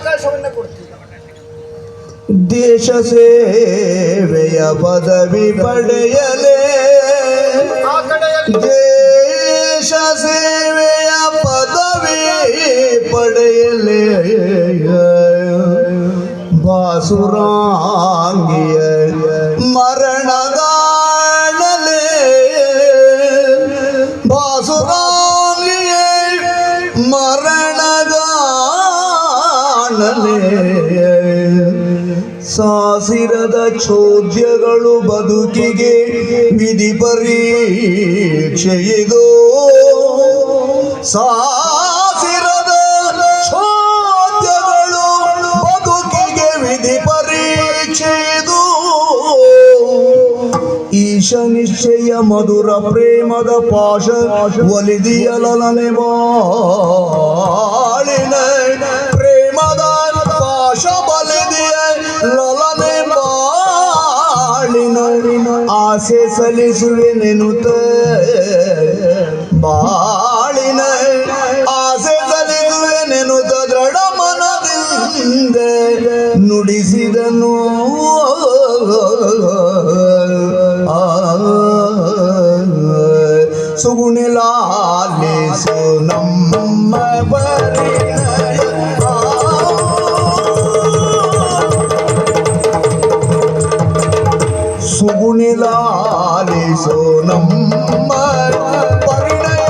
ಅವಕಾಶವನ್ನ ಕೊಡ್ತೀವಿ. ದೇಶ ಸೇವೆಯ ಪದವಿ ಪಡೆಯಲೇ ದೇಶ ಸೇವೆಯ ಪದವಿ ಪಡೆಯಲೇ. ಬಾಸುರಾಂಗಿಯ ಮರಣಗಾಣಲೇ ಸಾಸಿರದ ಚೋದ್ಯಗಳು ಬದುಕಿಗೆ ವಿಧಿ ಪರೀಕ್ಷೆಯಿದು. ಸಾಸಿರದ ಚೋದ್ಯಗಳು ಬದುಕಿಗೆ ವಿಧಿ ಪರೀಕ್ಷೆಯಿದು. ಈಶ ನಿಶ್ಚಯ ಮಧುರ ಪ್ರೇಮದ ಪಾಶ ಒಲಿದಿಯಲನೆ ಬಾಳಿನ ಲಲನೆ ಬಾಳಿನ ಆಸೆ ಸಲ್ಲಿಸುವೆ ನೆನುತ. ಬಾಳಿನ ಆಸೆ ಸಲ್ಲಿಸುವೆ ನೆನುತ ದೃಢ ಮನದಿಂದ ನುಡಿಸಿದನು. ಸುಗುಣಿಲಾಲಿಸು ನಮ್ಮ మిలాలి సోనం పరిణయ